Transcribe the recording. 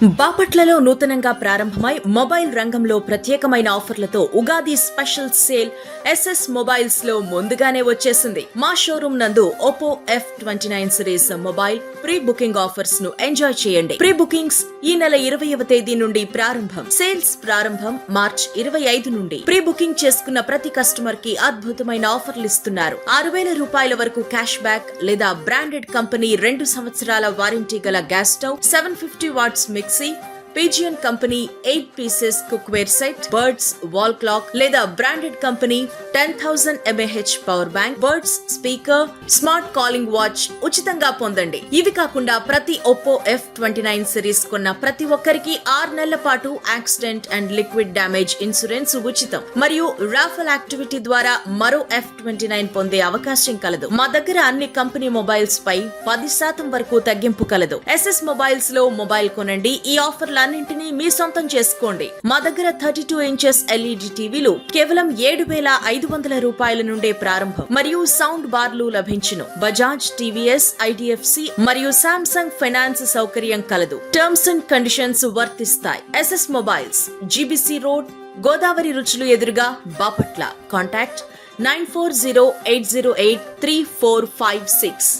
బాపట్లలో నూతనంగా ప్రారంభమై మొబైల్ రంగంలో ప్రత్యేకమైన ఆఫర్లతో ఉగాది స్పెషల్ సేల్ ఎస్ఎస్ మొబైల్స్లో ముందుగానే వచ్చేసింది. మా షోరూమ్ నందు Oppo F twenty nine series mobile pre booking ఆఫర్స్ను enjoy చేయండి. ప్రీ బుకింగ్స్ ఈ నెల ఇరవైవ తేదీ నుండి ప్రారంభం. సేల్స్ ప్రారంభం మార్చ్ ఇరవై ఐదు నుండి. ప్రీ బుకింగ్ చేసుకున్న ప్రతి కస్టమర్కి అద్భుతమైన ఆఫర్లు ఇస్తున్నారు. ఆరు వేల రూపాయల వరకు క్యాష్ బ్యాక్ లేదా బ్రాండెడ్ కంపెనీ రెండు సంవత్సరాల వారంటీ గల gas stove seven fifty watts Dixie. Pigeon company eight pieces cookware set birds wall clock లేదా branded company ten thousand mAh power bank birds speaker smart calling watch ఉచితంగా పొందండి. ఇవి కాకుండా ప్రతి Oppo F twenty nine series కొన్న ప్రతి ఒక్కరికి ఆరు నెలల పాటు accident and liquid damage insurance ఉచితం. మరియు రాఫల్ యాక్టివిటీ ద్వారా మరో ఎఫ్ ట్వంటీ నైన్ పొందే అవకాశం కలదు. మా దగ్గర అన్ని కంపెనీ మొబైల్స్ పై పది శాతం వరకు తగ్గింపు కలదు. ఎస్ఎస్ మొబైల్స్లో మొబైల్ కొనండి. ఈ ఆఫర్ ఆఫర్లన్నింటినీ మీ సొంతం చేసుకోండి. మా దగ్గర థర్టీ టూ ఇంచెస్ ఎల్ఈడి టీవీలు కేవలం ఏడు వేల ఐదు వందల రూపాయల నుండే ప్రారంభం. మరియు సౌండ్ బార్లు లభించును. బజాజ్ టీవీఎస్ ఐడిఎఫ్సి మరియు సామ్సంగ్ ఫైనాన్స్ సౌకర్యం కలదు. టర్మ్స్ అండ్ కండిషన్స్ వర్తిస్తాయి. SS mobiles GBC road Godavari రుచులు ఎదురుగా Bapatla. Contact nine four zero eight zero eight three four five six.